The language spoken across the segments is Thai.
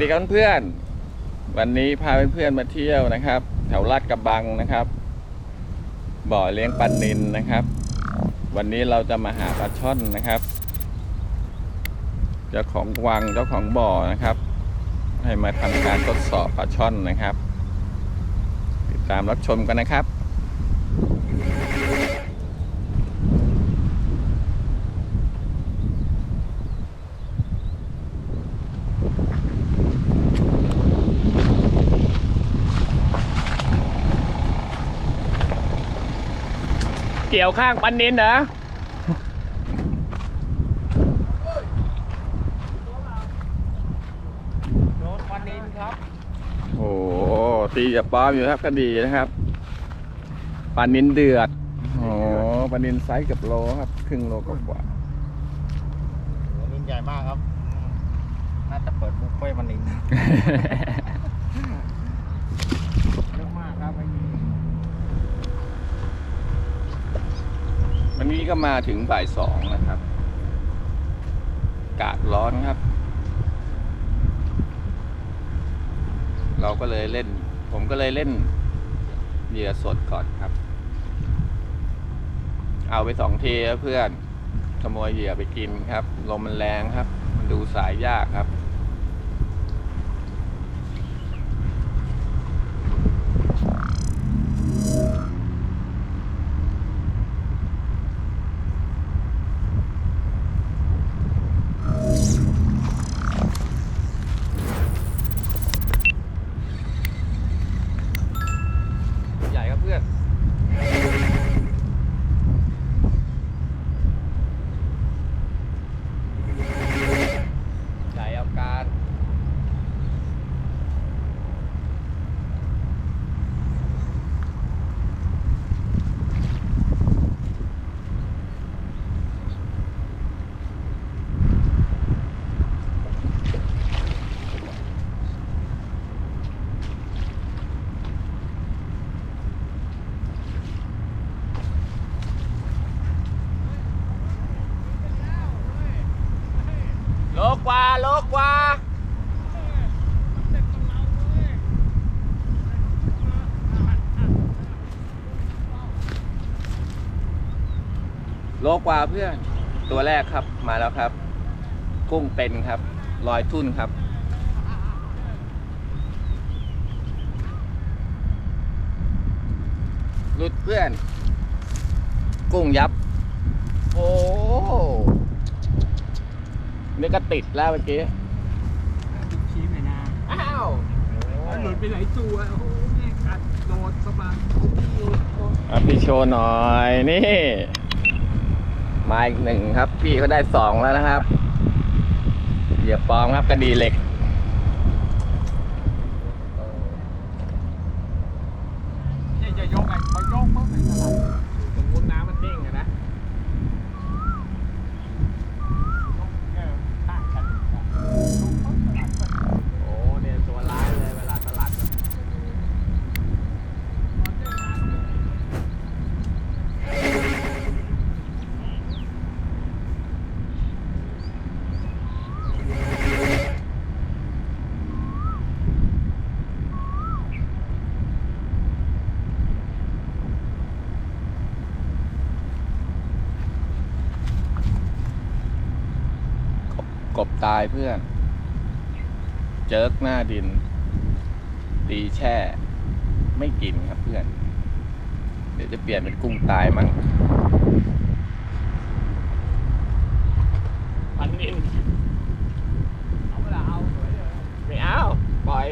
วัสดีครับเพื่อน วันนี้พาเพื่อนๆมาเที่ยวนะครับ แถวลาดกระบังนะครับ บ่อเลี้ยงปลานินนะครับ วันนี้เราจะมาหาปลาช่อนนะครับเจ้าของวังเจ้าของบ่อนะครับ ให้มาทำการทดสอบปลาช่อนนะครับ ติดตามรับชมกันนะครับ เกี่ยวข้างปันนินเหรอโดนปลานินครับ โอ้โหตีกับป้อมอยู่ครับก็ดีนะครับปลานินเดือดโอ้โหปลานินไซส์เกับโลครับ ครึ่งโลกว่าปลานินใหญ่มากครับ น่าจะเปิดบุฟเฟ่ต์ปลานินเยอะมากครับไอ้นี่ ๆ วันนี้ก็มาถึงบ่ายสองนะครับ กาดร้อนครับ เราก็เลยเล่น ผมก็เลยเล่นเหยื่อสดก่อนครับ เอาไปสองเทเพื่อนขโมยเหยื่อไปกินครับ ลมมันแรงครับ มันดูสายยากครับ ใหญ่ครับเพื่อน ใหญ่เอาการ โลกว่าโลกว่า โลกว่าเพื่อนตัวแรกครับมาแล้วครับ กุ้งเป็นครับลอยทุ่นครับหลุดเพื่อน กุ้งยับ โอ้นี่ก็ติดแล้วเมื่อกี้ชี้หน่อยนะอ้าวแล้วหลุดไปไหนตัวโอ้โหแม่กัดโดดสะบัดโอ้โหอะพี่โชว์หน่อยนี่ มาอีกหนึ่งครับ พี่เขาได้สองแล้วนะครับ เหยียบปลอมครับกระดีเหล็ก เนี่ยจะยกไอ้พอยกปุ๊บไอ้สลัดสมมติน้ำมันเด้งอะนะเออต่างกันโอ้เนี่ยตัวร้ายเลยเวลาตลาด กบตายเพื่อน เจิกหน้าดิน ตีแช่ ไม่กินครับเพื่อน เดี๋ยวจะเปลี่ยนเป็นกุ้งตายมั้งพันนินเอาเวลาเอาสวยเลยไม่เอา ปล่อย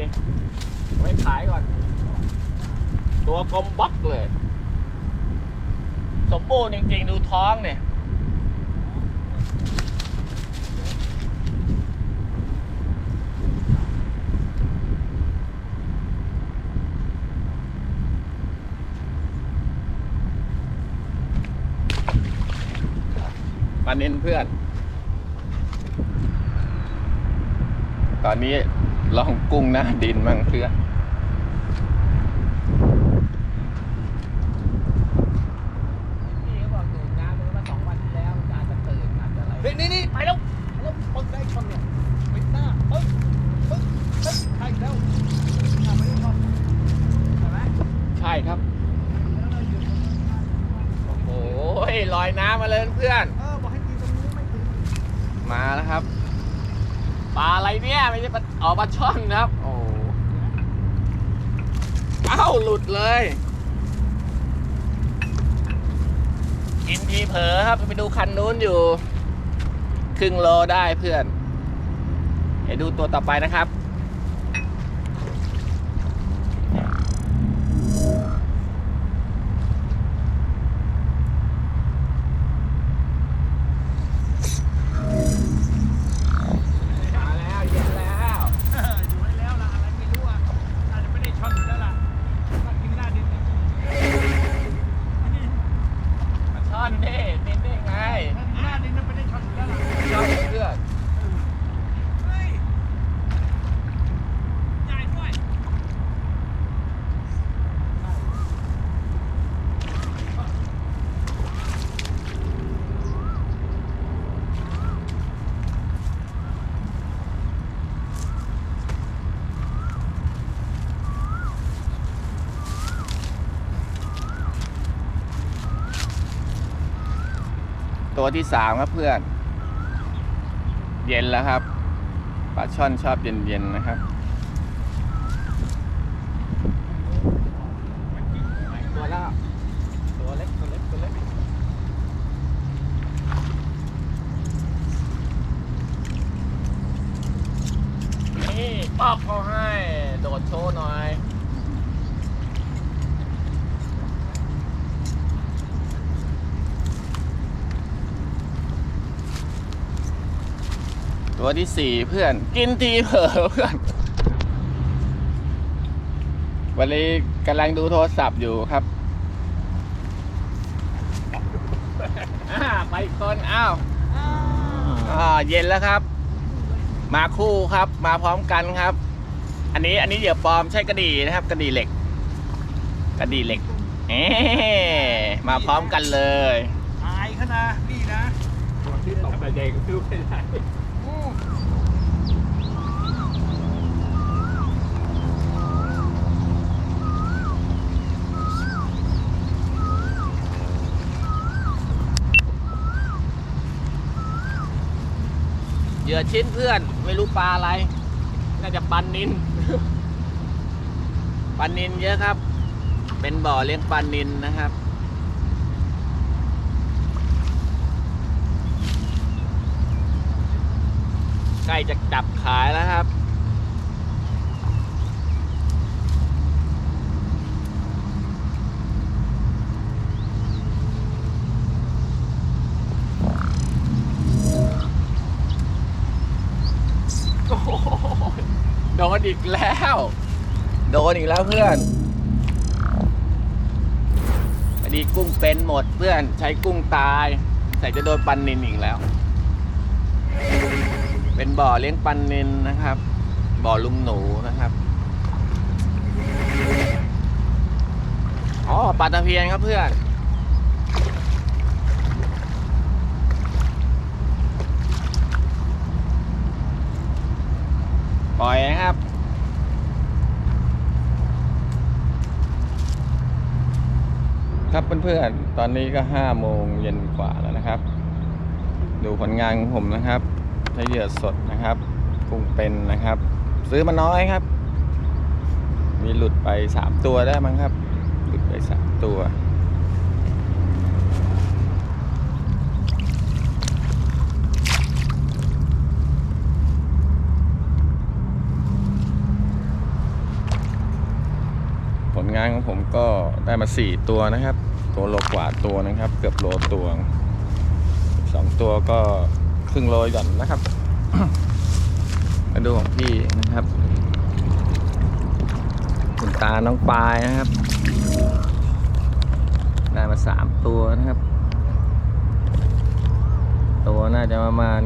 ไว้ขายก่อน ตัวกลมบล็อกเลย สมบูรณ์จริงๆ ดูท้องเนี่ย มาเน้นเพื่อน ตอนนี้ลองกุ้งหน้าดินมั่งเพื่อนนี่นี่ไปแล้วไปแล้วปึ้งได้นเนี่ยไปหน้าปึ้งปึ้งปึ้ไปแล้วใช่ครับ โอ้โหลอยน้ำมาเลยเพื่อน มาแล้วครับ ปลาอะไรเนี่ยไม่ใช่ปลาอ๋อปลาช่อนครับ โอ้เอ้าหลุดเลย กินทีเผลอครับไปดูคันนู้นอยู่ ครึ่งโลได้เพื่อน เดี๋ยวดูตัวต่อไปนะครับ มาแล้วเย็นแล้ว เอออยู่ไว้แล้วล่ะอะไรไม่รู้อะอาจจะไม่ได้ช็อตอยู่แล้วล่ะก็กินหน้าดินเนี่ยอันนี้ ปลาช่อนเด้นินได้ไง หน้าดินมันไม่ได้ช็อตอยู่แล้วล่ะ ช่อนเพื่อน เฮ้ยใหญ่ด้วย ตัวที่สามครับเพื่อน เย็นแล้วครับปลาช่อนชอบเย็นๆนะครับตัวล้วตัวเล็กตัวเล็กตัวเล็กนี่ปอกเขาให้ โดดโชว์หน่อย ตัวที่สี่เพื่อน กินทีเผลอเพื่อน วันนี้กำลังดูโทรศัพท์อยู่ครับอ่าไปอีกคนอ้าวอ่าเย็นแล้วครับ มาคู่ครับ มาพร้อมกันครับ อันนี้อันนี้เหยื่อปลอมใช่กระดี่นะครับ กระดี่เหล็ก กระดี่เหล็กเอ๊มาพร้อมกันเลยอายเขานะนี่นะตัวที่ตกแต่เด็กซื้อไม่ได้อืม เหยื่อชิ้นเพื่อน ไม่รู้ปลาอะไร น่าจะปันนินปันนินเยอะครับ เป็นบ่อเลี้ยงปันนินนะครับ ใกล้จะจับขายแล้วครับ โอ้โหโดนอีกแล้ว โดนอีกแล้วเพื่อนอดีกุ้งเป็นหมดเพื่อนใช้กุ้งตายใส่จะโดนปันนินอีกแล้ว เป็นบ่อเลี้ยงปันนินนะครับ บ่อลุงหนูนะครับอ๋อปลาตะเพียนครับเพื่อนปล่อยนะครับ ครับเพื่อนๆตอนนี้ก็ห้าโมงเย็นกว่าแล้วนะครับ ดูผลงานของผมนะครับ ช้เหยื่อสดนะครับกุ้งเป็นนะครับ ซื้อมาน้อยครับ มีหลุดไปสามตัวได้มั้งครับ หลุดไปสามตัวผลงานของผมก็ได้มาสี่ตัวนะครับ ตัวโลกว่าตัวนะครับ เกือบโลตัวสองตัวก็ ครึ่งโลหย่อนนะครับ มาดูของพี่นะครับ คุณตาน้องปลายนะครับ ได้มาสามตัวนะครับ ตัวน่าจะประมาณ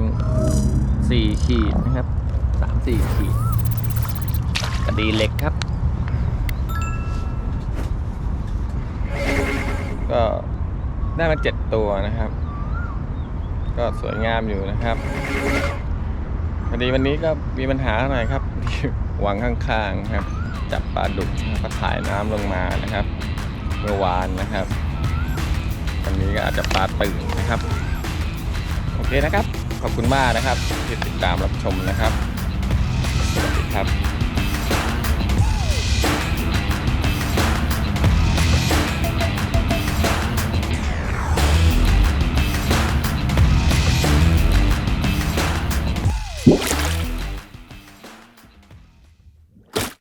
สี่ขีดนะครับสามสี่ขีดกระดีเหล็กครับ ก็ได้มาเจ็ดตัวนะครับ ก็สวยงามอยู่นะครับพอดีวันนี้ก็มีปัญหาหน่อยครับหวังข้างๆครับ จับปลาดุกก็ถ่ายน้ำลงมานะครับเมื่อวานนะครับปัญางนี้ก็อาจจะปลาตื่นนะครับ โอเคนะครับ ขอบคุณมากนะครับที่ติดตามรับชมนะครับสวัสดีครับ